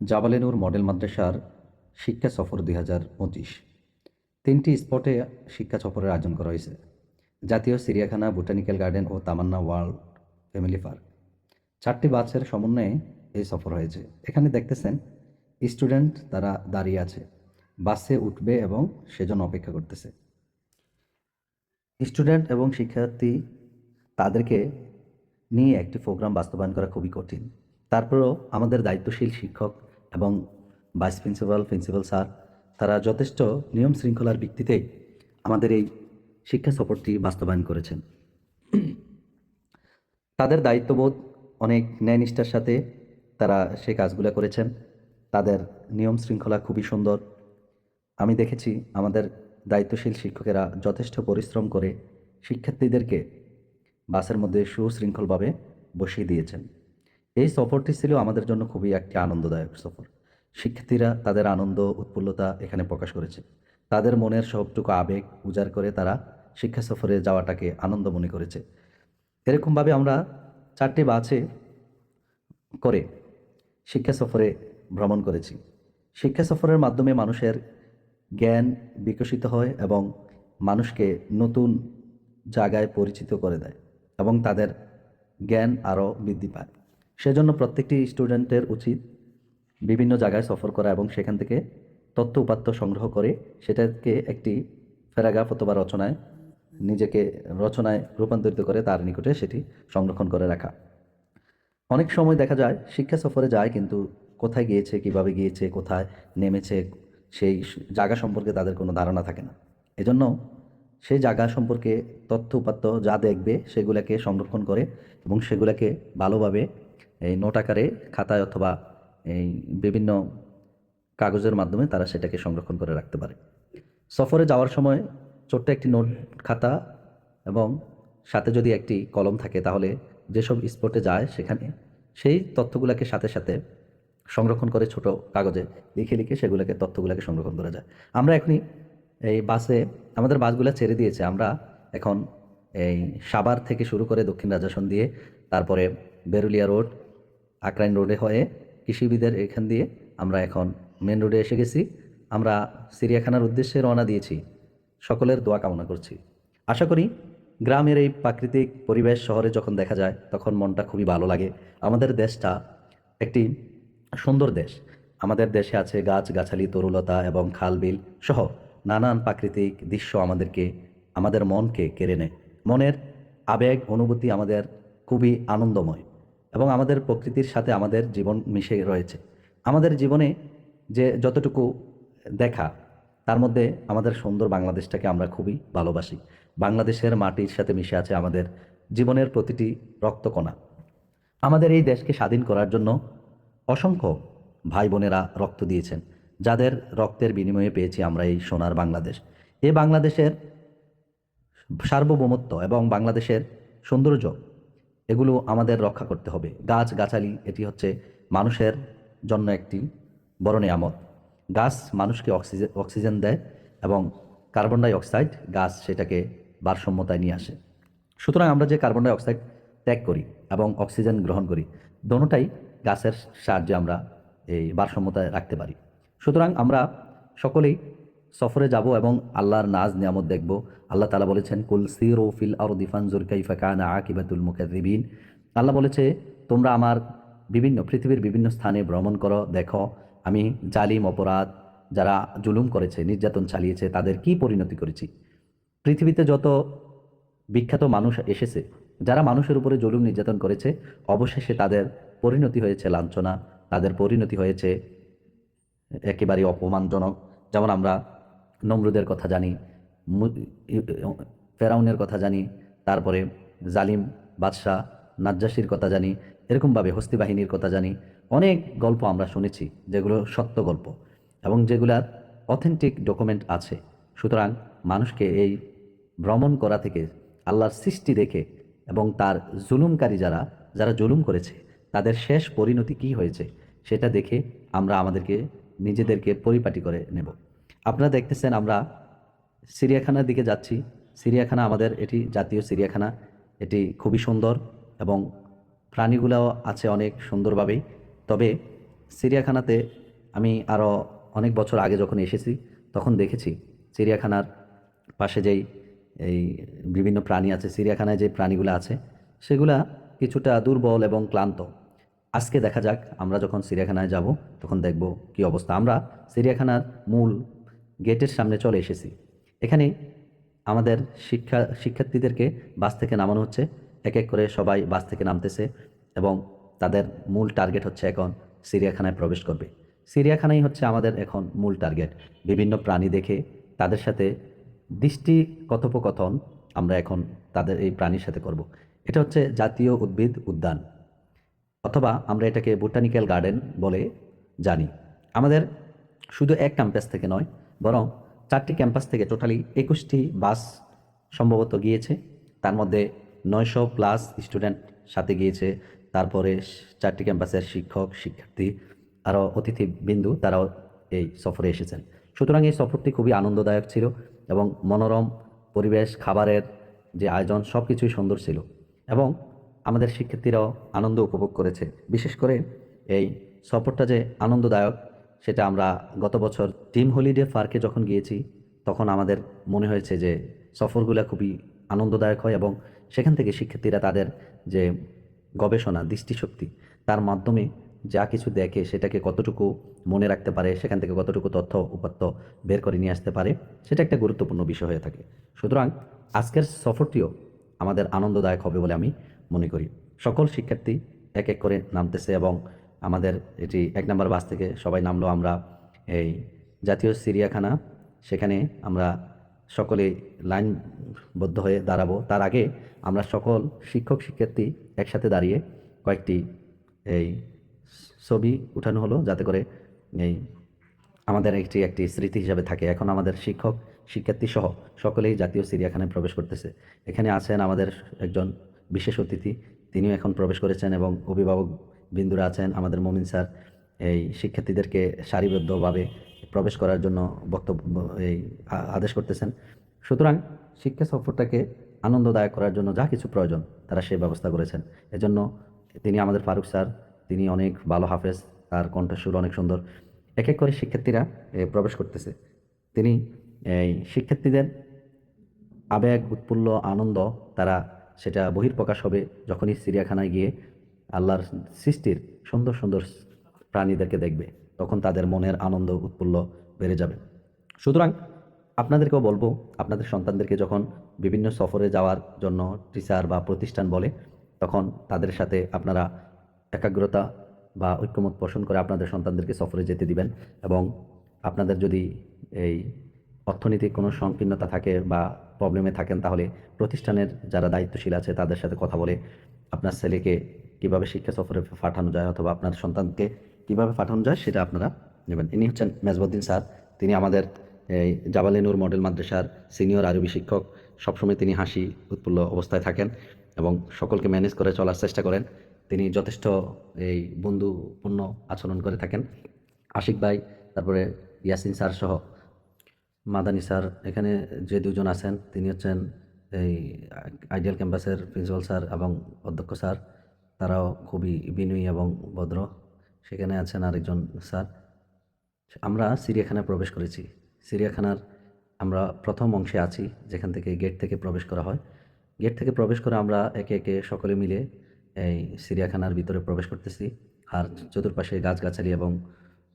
জাবালেনুর model মাদ্রাসার শিক্ষা সফর দুই হাজার পঁচিশ। তিনটি স্পটে শিক্ষা সফরের আয়োজন করা হয়েছে। জাতীয় সিরিয়াখানা বোটানিক্যাল গার্ডেন ও তামান্না ওয়ার্ল্ড ফ্যামিলি পার্ক। চারটি বাসের সমন্বয়ে এই সফর হয়েছে। এখানে দেখতেছেন, স্টুডেন্ট তারা দাঁড়িয়ে আছে। বাসে উঠবে এবং সেজন্য অপেক্ষা করতেছে। স্টুডেন্ট এবং শিক্ষার্থী তাদেরকে নিয়ে একটি প্রোগ্রাম বাস্তবায়ন করা খুবই কঠিন। তারপরেও আমাদের দায়িত্বশীল শিক্ষক এবং ভাইস প্রিন্সিপাল প্রিন্সিপাল স্যার, তারা যথেষ্ট নিয়ম শৃঙ্খলার ভিত্তিতে আমাদের এই শিক্ষা সফরটি বাস্তবায়ন করেছেন। তাদের দায়িত্ববোধ অনেক ন্যায়নিষ্ঠার সাথে তারা সেই কাজগুলো করেছেন। তাদের নিয়ম শৃঙ্খলা খুবই সুন্দর। আমি দেখেছি আমাদের দায়িত্বশীল শিক্ষকেরা যথেষ্ট পরিশ্রম করে শিক্ষার্থীদেরকে বাসের মধ্যে সুশৃঙ্খলভাবে বসিয়ে দিয়েছেন। এই সফরটি ছিল আমাদের জন্য খুবই একটি আনন্দদায়ক সফর। শিক্ষার্থীরা তাদের আনন্দ, উৎফুল্লতা এখানে প্রকাশ করেছে। তাদের মনের সবটুকু আবেগ উজাড় করে তারা শিক্ষা সফরে যাওয়াটাকে আনন্দ মনে করেছে। এরকমভাবে আমরা চারটি বাসে করে শিক্ষা সফরে ভ্রমণ করেছি। শিক্ষা সফরের মাধ্যমে মানুষের জ্ঞান বিকশিত হয় এবং মানুষকে নতুন জায়গায় পরিচিত করে দেয় এবং তাদের জ্ঞান আরও বৃদ্ধি পায়। সেজন্য প্রত্যেকটি স্টুডেন্টের উচিত বিভিন্ন জায়গায় সফর করা এবং সেখান থেকে তথ্য উপাত্ত সংগ্রহ করে সেটাকে একটি প্যারাগ্রাফ অথবা রচনায় নিজেকে রচনায় রূপান্তরিত করে তার নিকটে সেটি সংরক্ষণ করে রাখা। অনেক সময় দেখা যায় শিক্ষা সফরে যায় কিন্তু কোথায় গিয়েছে, কীভাবে গিয়েছে, কোথায় নেমেছে, সেই জায়গা সম্পর্কে তাদের কোনো ধারণা থাকে না। এজন্য সেই জায়গা সম্পর্কে তথ্য উপাত্ত যা দেখবে সেগুলোকে সংরক্ষণ করে এবং সেগুলোকে ভালোভাবে এই নোট আকারে খাতায় অথবা এই বিভিন্ন কাগজের মাধ্যমে তারা সেটাকে সংরক্ষণ করে রাখতে পারে। সফরে যাওয়ার সময় ছোট্ট একটি নোট খাতা এবং সাথে যদি একটি কলম থাকে তাহলে যেসব স্পটে যায় সেখানে সেই তথ্যগুলোকে সাথে সাথে সংরক্ষণ করে ছোট কাগজে লিখে লিখে সেগুলোকে তথ্যগুলোকে সংরক্ষণ করা যায়। আমরা এখনই এই বাসে, আমাদের বাসগুলো ছেড়ে দিয়েছে। আমরা এখন এই সাভার থেকে শুরু করে দক্ষিণ রাজাসন দিয়ে, তারপরে বেরুলিয়া রোড আকরাইন রোডে হয়ে কৃষিবিদের এখান দিয়ে আমরা এখন মেন রোডে এসে গেছি। আমরা সিরিয়াখানার উদ্দেশ্যে রওনা দিয়েছি। সকলের দোয়া কামনা করছি। আশা করি গ্রামের এই প্রাকৃতিক পরিবেশ শহরে যখন দেখা যায়, তখন মনটা খুবই ভালো লাগে। আমাদের দেশটা একটি সুন্দর দেশ। আমাদের দেশে আছে গাছ গাছালি তরুলতা এবং খাল বিল সহ নানান প্রাকৃতিক দৃশ্য আমাদেরকে, আমাদের মনকে কেড়ে নেয়। মনের আবেগ, অনুভূতি আমাদের খুবই আনন্দময়। এবং আমাদের প্রকৃতির সাথে আমাদের জীবন মিশে রয়েছে। আমাদের জীবনে যে যতটুকু দেখা, তার মধ্যে আমাদের সুন্দর বাংলাদেশটাকে আমরা খুবই ভালোবাসি। বাংলাদেশের মাটির সাথে মিশে আছে আমাদের জীবনের প্রতিটি রক্তকণা। আমাদের এই দেশকে স্বাধীন করার জন্য অসংখ্য ভাই বোনেরা রক্ত দিয়েছেন, যাদের রক্তের বিনিময়ে পেয়েছি আমরা এই সোনার বাংলাদেশ। এই বাংলাদেশের সার্বভৌমত্ব এবং বাংলাদেশের সৌন্দর্য এগুলো আমাদের রক্ষা করতে হবে। গাছ, গাছালি, এটি হচ্ছে মানুষের জন্য একটি বড় নিয়ামত। গাছ মানুষকে অক্সিজেন অক্সিজেন দেয় এবং কার্বন ডাই অক্সাইড গাছ সেটাকে ভারসাম্যতায় নিয়ে আসে। সুতরাং আমরা যে কার্বন ডাই অক্সাইড ত্যাগ করি এবং অক্সিজেন গ্রহণ করি, দোনোটাই গাছের সাহায্যে আমরা এই ভারসাম্যতায় রাখতে পারি। সুতরাং আমরা সকলেই সফরে যাব এবং আল্লাহর নাজ নিয়ামত দেখব। আল্লাহ তালা বলেছেন, কুল সির ফিল আর দিফান জুরকাইফা কানা আকিবাতুল মুকাদিবিন আল্লাহ বলেছে, তোমরা আমার বিভিন্ন, পৃথিবীর বিভিন্ন স্থানে ভ্রমণ করো, দেখো, আমি জালিম অপরাধ যারা জুলুম করেছে, নির্যাতন চালিয়েছে, তাদের কি পরিণতি করেছি? পৃথিবীতে যত বিখ্যাত মানুষ এসেছে, যারা মানুষের উপরে জুলুম, নির্যাতন করেছে, অবশেষে তাদের পরিণতি হয়েছে লাঞ্ছনা, তাদের পরিণতি হয়েছে একেবারে অপমানজনক। যেমন আমরা নমরুদের কথা জানি ফেরাউনের কথা জানি, তারপরে জালিম, বাদশাহ, নাজ্জাসির কথা জানি, এরকমভাবে হস্তি বাহিনীর কথা জানি। অনেক গল্প আমরা শুনেছি যেগুলো সত্য গল্প এবং যেগুলার অথেন্টিক ডকুমেন্ট আছে। সুতরাং মানুষকে এই ভ্রমণ করা থেকে, আল্লাহর সৃষ্টি দেখে এবং তার জুলুমকারী যারা যারা জুলুম করেছে, তাদের শেষ পরিণতি কী হয়েছে, সেটা দেখে আমরা আমাদেরকে, নিজেদেরকে পরিপাটি করে নেব। আপনারা দেখতেছেন আমরা সিরিয়াখানার দিকে যাচ্ছি। সিরিয়াখানা আমাদের এটি জাতীয় সিরিয়াখানা। এটি খুবই সুন্দর এবং প্রাণীগুলোও আছে অনেক সুন্দরভাবেই। তবে চিড়িয়াখানাতে আমি আরও অনেক বছর আগে যখন এসেছি, তখন দেখেছি চিড়িয়াখানার পাশে যেই, এই বিভিন্ন প্রাণী আছে চিড়িয়াখানায় যে প্রাণীগুলো আছে, সেগুলা কিছুটা দুর্বল এবং ক্লান্ত। আজকে দেখা যাক, আমরা যখন চিড়িয়াখানায় যাব, তখন দেখব কি অবস্থা। আমরা চিড়িয়াখানার মূল গেটের সামনে চলে এসেছি। এখানে আমাদের শিক্ষা, শিক্ষার্থীদেরকে বাস থেকে নামানো হচ্ছে। এক এক করে সবাই বাস থেকে নামতেছে এবং তাদের মূল টার্গেট হচ্ছে এখন চিড়িয়াখানায় প্রবেশ করবে। চিড়িয়াখানাই হচ্ছে আমাদের এখন মূল টার্গেট। বিভিন্ন প্রাণী দেখে তাদের সাথে দৃষ্টি কথোপকথন আমরা এখন তাদের এই প্রাণীর সাথে করব। এটা হচ্ছে জাতীয় উদ্ভিদ উদ্যান অথবা আমরা এটাকে বোটানিক্যাল গার্ডেন বলে জানি। আমাদের শুধু এক ক্যাম্পাস থেকে নয় বরং চারটি ক্যাম্পাস থেকে টোটালি একুশটি বাস সম্ভবত গিয়েছে। তার মধ্যে নয়শো প্লাস স্টুডেন্ট সাথে গিয়েছে। তারপরে চারটি ক্যাম্পাসের শিক্ষক, শিক্ষার্থী, আরও অতিথি বিন্দু তারাও এই সফরে এসেছেন। সুতরাং এই সফরটি খুবই আনন্দদায়ক ছিল এবং মনোরম পরিবেশ, খাবারের যে আয়োজন সব কিছুই সুন্দর ছিল এবং আমাদের শিক্ষার্থীরাও আনন্দ উপভোগ করেছে। বিশেষ করে এই সফরটা যে আনন্দদায়ক সেটা আমরা গত বছর টিম হলিডে পার্কে যখন গিয়েছি, তখন আমাদের মনে হয়েছে যে সফরগুলো খুবই আনন্দদায়ক হয় এবং সেখান থেকে শিক্ষার্থীরা তাদের যে গবেষণা, দৃষ্টিশক্তি, তার মাধ্যমে যা কিছু দেখে সেটাকে কতটুকু মনে রাখতে পারে, সেখান থেকে কতটুকু তথ্য উপাত্ত বের করে নিয়ে আসতে পারে, সেটা একটা গুরুত্বপূর্ণ বিষয় হয়ে থাকে। সুতরাং আজকের সফরটিও আমাদের আনন্দদায়ক হবে বলে আমি মনে করি। সকল শিক্ষার্থী এক এক করে নামতেছে এবং আমাদের এটি এক নম্বর বাস থেকে সবাই নামলো আমরা এই জাতীয় চিড়িয়াখানা সেখানে আমরা সকলে লাইনবদ্ধ হয়ে দাঁড়াবো। তার আগে আমরা সকল শিক্ষক, শিক্ষার্থী একসাথে দাঁড়িয়ে কয়েকটি এই ছবি উঠানো হলো যাতে করে এই আমাদের একটি একটি স্মৃতি হিসাবে থাকে। এখন আমাদের শিক্ষক, শিক্ষার্থী সহ সকলেই জাতীয় চিড়িয়াখানায় প্রবেশ করতেছে। এখানে আছেন আমাদের একজন বিশেষ অতিথি। তিনিও এখন প্রবেশ করেছেন এবং অভিভাবক বিন্দুরা আছেন, আমাদের মমিন স্যার, এই শিক্ষার্থীদেরকে সারিবদ্ধভাবে প্রবেশ করার জন্য বক্তব্য, এই আদেশ করতেছেন। সুতরাং শিক্ষা সফরটাকে আনন্দদায়ক করার জন্য যা কিছু প্রয়োজন, তারা সেই ব্যবস্থা করেছেন। এজন্য তিনি আমাদের ফারুক স্যার, তিনি অনেক ভালো হাফেজ, তার কণ্ঠস্বর অনেক সুন্দর। এক এক করে শিক্ষার্থীরা প্রবেশ করতেছে। তিনি এই শিক্ষার্থীদের আবেগ, উৎফুল্ল আনন্দ তারা সেটা বহির্প্রকাশ হবে যখনই চিড়িয়াখানায় গিয়ে আল্লাহর সৃষ্টির সুন্দর সুন্দর প্রাণীদেরকে দেখবে, তখন তাদের মনের আনন্দ উৎফুল্ল বেড়ে যাবে। সুতরাং আপনাদেরকেও বলব, আপনাদের সন্তানদেরকে যখন বিভিন্ন সফরে যাওয়ার জন্য টিচার বা প্রতিষ্ঠান বলে, তখন তাদের সাথে আপনারা একাগ্রতা বা ঐক্যমত পোষণ করে আপনাদের সন্তানদেরকে সফরে যেতে দিবেন এবং আপনাদের যদি এই অর্থনৈতিক কোনো সংকীর্ণতা থাকে বা প্রবলেমে থাকেন, তাহলে প্রতিষ্ঠানের যারা দায়িত্বশীল আছে তাদের সাথে কথা বলে আপনার ছেলেকে কীভাবে শিক্ষা সফরে পাঠানো যায় অথবা আপনার সন্তানকে কীভাবে পাঠানো যায় সেটা আপনারা নেবেন। ইনি হচ্ছেন মেজবুদ্দিন স্যার। তিনি আমাদের এই জাবালিনুর মডেল মাদ্রাসার সিনিয়র আরবি শিক্ষক। সবসময় তিনি হাসি উৎফুল্ল অবস্থায় থাকেন এবং সকলকে ম্যানেজ করে চলার চেষ্টা করেন। তিনি যথেষ্ট এই বন্ধুপূর্ণ আচরণ করে থাকেন। আশিক ভাই, তারপরে ইয়াসিন স্যার সহ মাদানী স্যার, এখানে যে দুজন আছেন, তিনি হচ্ছেন এই আইডিয়াল ক্যাম্পাসের প্রিন্সিপাল স্যার এবং অধ্যক্ষ স্যার। তারাও খুবই বিনয়ী এবং ভদ্র। সেখানে আছেন আরেকজন স্যার। আমরা চিড়িয়াখানায় প্রবেশ করেছি। চিড়িয়াখানার আমরা প্রথম অংশে আছি, যেখান থেকে গেট থেকে প্রবেশ করা হয়। গেট থেকে প্রবেশ করে আমরা একে একে সকলে মিলে এই চিড়িয়াখানার ভিতরে প্রবেশ করতেছি। আর চতুর্পাশে গাছগাছালি এবং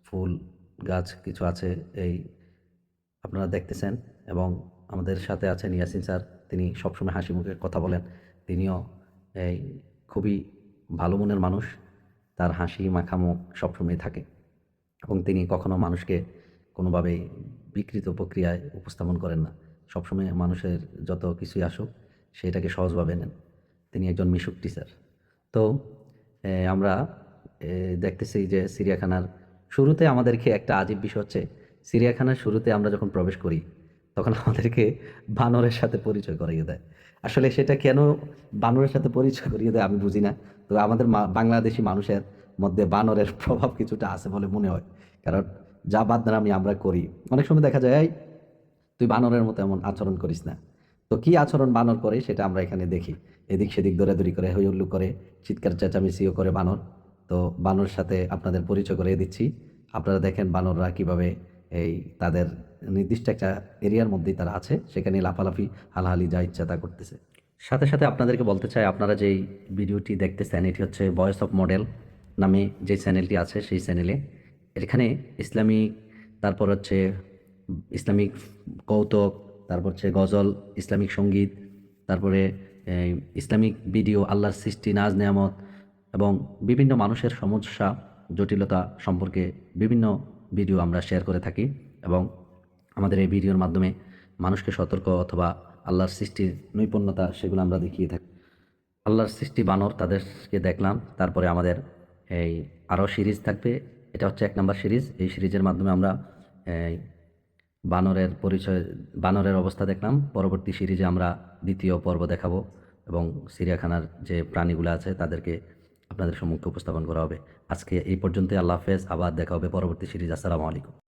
ফুল গাছ কিছু আছে এই আপনারা দেখতেছেন এবং আমাদের সাথে আছেন ইয়াসিন স্যার। তিনি সবসময় হাসি মুখে কথা বলেন। তিনিও এই খুবই ভালো মনের মানুষ, তার হাসি মাখা মুখ সবসময় থাকে এবং তিনি কখনো মানুষকে কোনোভাবেই বিকৃত প্রক্রিয়ায় উপস্থাপন করেন না। সবসময় মানুষের যত কিছুই আসুক, সেটাকে সহজভাবে নেন। তিনি একজন মিশুক টিচার তো আমরা দেখতেছি যে চিড়িয়াখানার শুরুতে আমাদেরকে একটা আজীব বিষয় হচ্ছে চিড়িয়াখানার শুরুতে আমরা যখন প্রবেশ করি তখন আমাদেরকে বানরের সাথে পরিচয় করিয়ে দেয়। আসলে সেটা কেন বানরের সাথে পরিচয় করিয়ে দেয় আমি বুঝি না। তবে আমাদের বাংলাদেশি মানুষের মধ্যে বানরের প্রভাব কিছুটা আছে বলে মনে হয়। কারণ যা বাদনামি আমরা করি। অনেক সময় দেখা যায় তুই বানরের মতো এমন আচরণ করিস না। তো কি আচরণ বানর করে সেটা আমরা এখানে দেখি। এদিক সেদিক দৌড়াদৌড়ি করে হইহুল্লু করে, চিৎকার, চেঁচামেচিও করে বানর। তো বানরের সাথে আপনাদের পরিচয় করিয়ে দিচ্ছি। আপনারা দেখেন বানররা কীভাবে এই তাদের নির্দিষ্ট একটা এরিয়ার মধ্যেই তারা আছে সেখানে লাফালাফি, হালাহালি যা ইচ্ছা তা করতেছে। সাথে সাথে আপনাদেরকে বলতে চাই, আপনারা যেই ভিডিওটি দেখতেছেন, এটি হচ্ছে ভয়েস অফ মডেল নামে যে চ্যানেলটি আছে, সেই চ্যানেলে। এখানে ইসলামিক তারপর হচ্ছে ইসলামিক কৌতুক, তারপর হচ্ছে গজল, ইসলামিক সংগীত, তারপরে ইসলামিক ভিডিও, আল্লাহর সৃষ্টি, নাজ, নেয়ামত এবং বিভিন্ন মানুষের সমস্যা, জটিলতা সম্পর্কে বিভিন্ন ভিডিও আমরা শেয়ার করে থাকি এবং আমাদের এই ভিডিওর মাধ্যমে মানুষকে সতর্ক অথবা আল্লাহর সৃষ্টির নৈপুণ্যতা সেগুলো আমরা দেখিয়ে থাকি। আল্লাহর সৃষ্টি বানর, তাদেরকে দেখলাম, তারপরে আমাদের এই আরও সিরিজ থাকবে। এটা হচ্ছে এক নম্বর সিরিজ। এই সিরিজের মাধ্যমে আমরা এই বানরের পরিচয়, বানরের অবস্থা দেখলাম। পরবর্তী সিরিজে আমরা দ্বিতীয় পর্ব দেখাবো এবং চিড়িয়াখানার যে প্রাণীগুলো আছে তাদেরকে আপনাদের সম্মুখে উপস্থাপন করা হবে। আজকে এই পর্যন্তই। আল্লাহ হাফেজ। আবার দেখা হবে পরবর্তী সিরিজ। আসসালামু আলাইকুম।